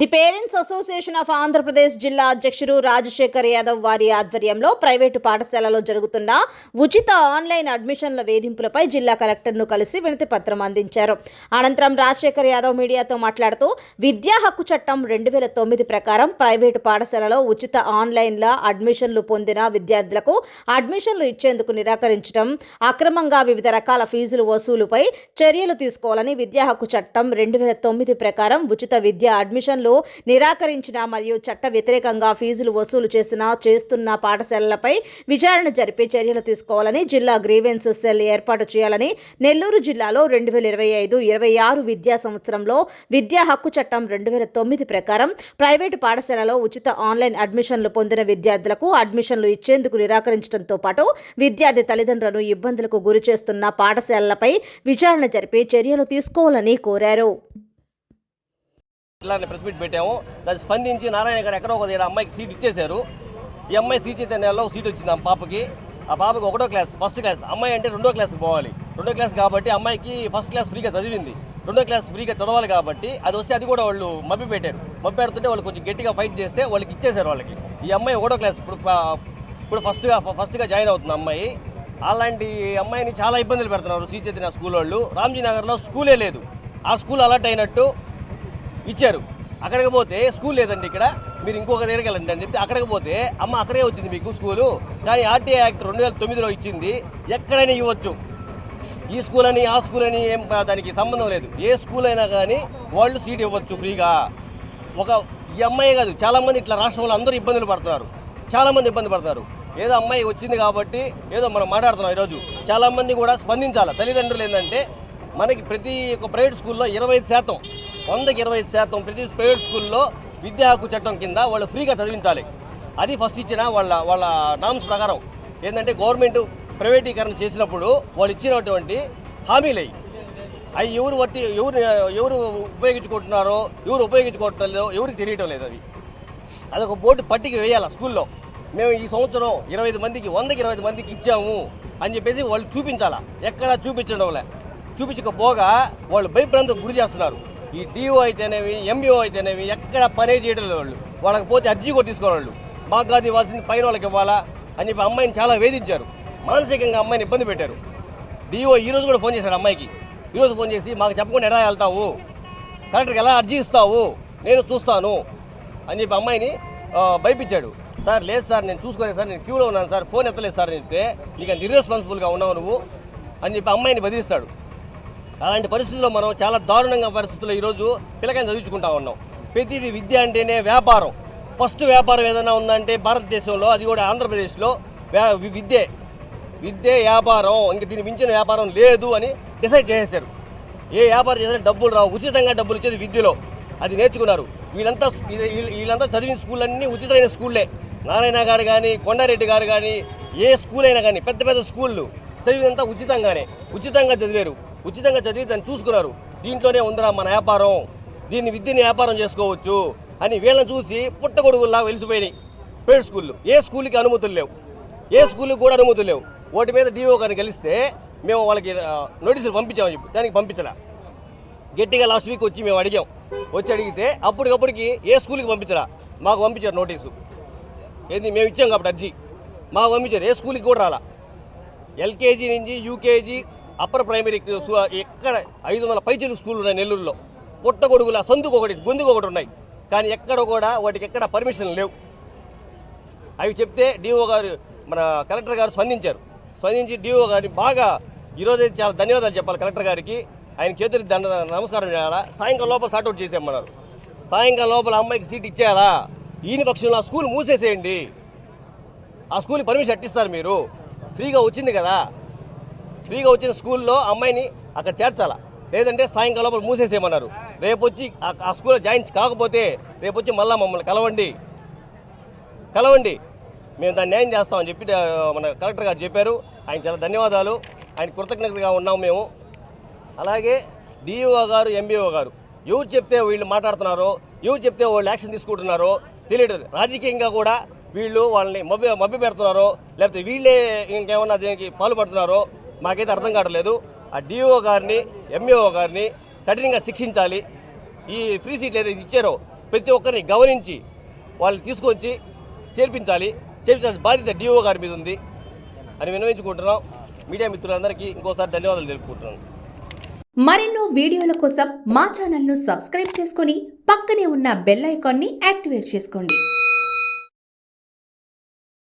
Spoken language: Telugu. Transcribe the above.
The parents association of Andhra Pradesh జిల్లా అధ్యక్షుడు రాజశేఖర్ యాదవ్ వారి ఆధ్వర్యంలో ప్రైవేటు పాఠశాలలో జరుగుతున్న ఉచిత ఆన్లైన్ అడ్మిషన్ల వేధింపులపై జిల్లా కలెక్టర్ను కలిసి వినతి పత్రం అందించారు. అనంతరం రాజశేఖర్ యాదవ్ మీడియాతో మాట్లాడుతూ విద్యా హక్కు చట్టం రెండు వేల తొమ్మిది ప్రకారం ప్రైవేటు పాఠశాలలో ఉచిత ఆన్లైన్ల అడ్మిషన్లు పొందిన విద్యార్థులకు అడ్మిషన్లు ఇచ్చేందుకు నిరాకరించడం అక్రమంగా వివిధ రకాల ఫీజులు వసూలుపై చర్యలు తీసుకోవాలని విద్యా హక్కు చట్టం రెండు వేల తొమ్మిది ప్రకారం ఉచిత విద్యా అడ్మిషన్లు నిరాకరించిన మరియు చట్ట వ్యతిరేకంగా ఫీజులు వసూలు చేసిన చేస్తున్న పాఠశాలలపై విచారణ జరిపే చర్యలు తీసుకోవాలని జిల్లా గ్రీవెన్స్ సెల్ ఏర్పాటు చేయాలని నెల్లూరు జిల్లాలో రెండు వేల ఇరవై ఐదు ఇరవై ఆరు విద్యా సంవత్సరంలో విద్యా హక్కు చట్టం రెండు వేల తొమ్మిది ప్రకారం ప్రైవేటు పాఠశాలలో ఉచిత ఆన్లైన్ అడ్మిషన్లు పొందిన విద్యార్థులకు అడ్మిషన్లు ఇచ్చేందుకు నిరాకరించడంతో పాటు విద్యార్థి తల్లిదండ్రులను ఇబ్బందులకు గురి చేస్తున్న పాఠశాలలపై విచారణ జరిపి చర్యలు తీసుకోవాలని కోరారు. ఇట్లానే ప్రెస్ మీట్ పెట్టాము. దాన్ని స్పందించి నారాయణ గారు ఎక్కడో ఒక దగ్గర అమ్మాయికి సీట్ ఇచ్చేశారు. ఈ అమ్మాయి సీట్ అయితే నెలలో సీట్ వచ్చింది ఆ పాపకి. ఆ పాపకి ఒకటో క్లాస్ ఫస్ట్ క్లాస్ అమ్మాయి అంటే రెండో క్లాస్కి పోవాలి. రెండో క్లాస్ కాబట్టి అమ్మాయికి ఫస్ట్ క్లాస్ ఫ్రీగా చదివింది. రెండో క్లాస్ ఫ్రీగా చదవాలి కాబట్టి అది వస్తే అది కూడా వాళ్ళు మబ్బి పెట్టారు మబ్బి పెడుతుంటే వాళ్ళు కొంచెం గట్టిగా ఫైట్ చేస్తే వాళ్ళకి ఇచ్చేశారు వాళ్ళకి. ఈ అమ్మాయి ఒకటో క్లాస్ ఇప్పుడు ఇప్పుడు ఫస్ట్గా ఫస్ట్గా జాయిన్ అవుతుంది అమ్మాయి. అలాంటి అమ్మాయిని చాలా ఇబ్బందులు పెడుతున్నారు శ్రీ స్కూల్ వాళ్ళు. రామ్జీ నగర్లో స్కూలే లేదు. ఆ స్కూల్ అలర్ట్ అయినట్టు ఇచ్చారు. అక్కడికి పోతే స్కూల్ లేదండి ఇక్కడ. మీరు ఇంకొక దగ్గరికి వెళ్ళండి అని చెప్తే అక్కడికి పోతే అమ్మ అక్కడే వచ్చింది మీకు స్కూలు. కానీ ఆర్టీఐ యాక్ట్ రెండు వేల తొమ్మిదిలో ఇచ్చింది ఎక్కడైనా ఇవ్వచ్చు. ఈ స్కూల్ అని ఆ స్కూల్ అని ఏం దానికి సంబంధం లేదు. ఏ స్కూల్ అయినా కానీ వాళ్ళు సీట్ ఇవ్వచ్చు ఫ్రీగా. ఒక ఈ అమ్మాయి కాదు చాలామంది ఇట్లా రాష్ట్రంలో అందరూ ఇబ్బందులు పడుతున్నారు. చాలామంది ఇబ్బంది పడతారు. ఏదో అమ్మాయి వచ్చింది కాబట్టి ఏదో మనం మాట్లాడుతున్నాం ఈరోజు. చాలామంది కూడా స్పందించాలి? తల్లిదండ్రులు ఏంటంటే మనకి ప్రతి ఒక్క ప్రైవేట్ స్కూల్లో ఇరవై శాతం వందకి ఇరవై శాతం ప్రతి ప్రైవేట్ స్కూల్లో విద్యా హక్కు చట్టం కింద వాళ్ళు ఫ్రీగా చదివించాలి. అది ఫస్ట్ ఇచ్చిన వాళ్ళ వాళ్ళ నామ్స్ ప్రకారం. ఏంటంటే గవర్నమెంట్ ప్రైవేటీకరణ చేసినప్పుడు వాళ్ళు ఇచ్చినటువంటి హామీలు అవి అవి ఎవరు వట్టి ఎవరు ఎవరు ఉపయోగించుకుంటున్నారో ఎవరు ఉపయోగించుకోవటం లేదో ఎవరికి తెలియటం లేదు అది. అదొక బోర్డు పట్టికి వేయాలి స్కూల్లో. మేము ఈ సంవత్సరం ఇరవై ఐదు మందికి వందకి ఇరవై ఐదు మందికి ఇచ్చాము అని చెప్పేసి వాళ్ళు చూపించాలా? ఎక్కడా చూపించడం లే చూపించకపోగా వాళ్ళు భయభ్రాంతకు గురి చేస్తున్నారు. ఈ డిఓ అయితేనేవి ఎంఈఓ అయితేనేవి ఎక్కడ పనే చేయడం వాళ్ళు. వాళ్ళకి పోతే అర్జీ కూడా తీసుకోవాలి వాళ్ళు. మాకు కాదు ఇవ్వాల్సింది పైన వాళ్ళకి ఇవ్వాలా అని చెప్పి అమ్మాయిని చాలా వేధించారు. మానసికంగా అమ్మాయిని ఇబ్బంది పెట్టారు. డిఓ ఈరోజు కూడా ఫోన్ చేశాడు అమ్మాయికి. ఈరోజు ఫోన్ చేసి మాకు చెప్పకుండా ఎలా వెళ్తావు? కలెక్టర్కి ఎలా అర్జీ ఇస్తావు? నేను చూస్తాను. అని చెప్పి అమ్మాయిని భయపించాడు. సార్ లేదు సార్ నేను చూసుకోలేదు సార్ నేను క్యూలో ఉన్నాను సార్ ఫోన్ ఎత్తలేదు సార్ అని చెప్తే ఇక నిర్రెస్పాన్సిబుల్గా ఉన్నావు నువ్వు. అని చెప్పి అమ్మాయిని బదిలిస్తాడు అలాంటి పరిస్థితుల్లో మనం చాలా దారుణంగా పరిస్థితుల్లో ఈరోజు పిల్లకాయని చదివించుకుంటా ఉన్నాం. ప్రతిదీ విద్య అంటేనే వ్యాపారం. ఫస్ట్ వ్యాపారం ఏదైనా ఉందంటే భారతదేశంలో అది కూడా ఆంధ్రప్రదేశ్లో వ్యా- విద్యే. విద్య వ్యాపారం ఇంక దీన్ని మించిన వ్యాపారం లేదు అని డిసైడ్ చేసేసారు ఏ వ్యాపారం చేసినా డబ్బులు రావు. ఉచితంగా డబ్బులు ఇచ్చేది విద్యలో. అది నేర్చుకున్నారు. వీళ్ళంతా వీళ్ళంతా చదివిన స్కూల్ అన్నీ ఉచితమైన స్కూళ్ళే. నారాయణ గారు కానీ కొండారెడ్డి గారు కానీ ఏ స్కూల్ అయినా కానీ పెద్ద పెద్ద స్కూళ్ళు చదివినంతా ఉచితంగానే. ఉచితంగా చదివారు. ఉచితంగా చదివి దాన్ని చూసుకున్నారు. దీంట్లోనే ఉందిరా మన వ్యాపారం. దీన్ని విద్యని వ్యాపారం చేసుకోవచ్చు అని వీళ్ళని చూసి పుట్టగొడుగుల్లా వెలిసిపోయినాయి. పేడ్ స్కూళ్ళు. ఏ స్కూల్కి అనుమతులు లేవు. ఏ స్కూల్కి కూడా అనుమతులు లేవు. వాటి మీద డిఓ గారిని గెలిస్తే మేము వాళ్ళకి నోటీసులు పంపించామని చెప్పి దానికి పంపించలే. గట్టిగా లాస్ట్ వీక్ వచ్చి మేము అడిగాం. వచ్చి అడిగితే అప్పటికప్పటికి ఏ స్కూల్కి పంపించరా మాకు పంపించారు నోటీసు. ఏంది మేము ఇచ్చాం కాబట్టి అర్జీ. మాకు పంపించారు. ఏ స్కూల్కి కూడా రాలా. ఎల్కేజీ నుంచి యూకేజీ అప్పర్ ప్రైమరీ ఎక్కడ ఐదు వందల పైచలు స్కూల్ ఉన్నాయి నెల్లూరులో. పుట్టగొడుగుల సందుకు ఒకటి గొంతుకు ఒకటి ఉన్నాయి. కానీ ఎక్కడ కూడా వాటికి ఎక్కడ పర్మిషన్ లేవు. అవి చెప్తే డిఓ గారు మన కలెక్టర్ గారు స్పందించారు. స్పందించి డిఓ గారిని బాగా ఈరోజు చాలా ధన్యవాదాలు చెప్పాలి కలెక్టర్ గారికి. ఆయన చేతులకి దండ నమస్కారం చేయాలా? సాయంకాలం లోపల సార్ట్అవుట్ చేసేయమన్నారు. సాయంకాలం లోపల అమ్మాయికి సీట్ ఇచ్చేయాలా? ఈయన పక్షంలో ఆ స్కూల్ మూసేసేయండి. ఆ స్కూల్కి పర్మిషన్ అట్టిస్తారు మీరు? ఫ్రీగా వచ్చింది కదా. ఫ్రీగా వచ్చిన స్కూల్లో అమ్మాయిని అక్కడ చేర్చాలా? లేదంటే సాయంకాలం లోపల మూసేసేయమన్నారు. రేపు వచ్చి ఆ- స్కూల్లో జాయిన్ కాకపోతే రేపు వచ్చి మళ్ళీ మమ్మల్ని కలవండి. కలవండి. మేము దాన్ని న్యాయం చేస్తామని చెప్పి మన కలెక్టర్ గారు చెప్పారు. ఆయన చాలా ధన్యవాదాలు. ఆయన కృతజ్ఞతగా ఉన్నాం మేము. అలాగే డిఈఓ గారు ఎంబీఓ గారు ఎవరు చెప్తే వీళ్ళు మాట్లాడుతున్నారో ఎవరు చెప్తే వాళ్ళు యాక్షన్ తీసుకుంటున్నారో తెలియదు రాజకీయంగా కూడా వీళ్ళు వాళ్ళని మభ్య మభ్య పెడుతున్నారో లేకపోతే వీళ్ళే ఇంకేమన్నా దీనికి పాల్పడుతున్నారో మాకైతే అర్థం కావట్లేదు. ఆ డిఓ గారిని ఎంఈఓ గారిని కఠినంగా శిక్షించాలి. ఈ ఫ్రీ సీట్లు ఏదైతే ఇచ్చారో ప్రతి ఒక్కరిని గమనించి వాళ్ళని తీసుకొచ్చి చేర్పించాలి. చేర్పించాల్సిన బాధ్యత డిఓ గారి మీద ఉంది. అని విన్నవించుకుంటున్నాం. మీడియా మిత్రులందరికీ ఇంకోసారి ధన్యవాదాలు తెలుపుకుంటున్నాను. మరెన్నో వీడియోల కోసం మా ఛానల్ను సబ్స్క్రైబ్ చేసుకొని పక్కనే ఉన్న బెల్ ఐకాన్ని యాక్టివేట్ చేసుకోండి.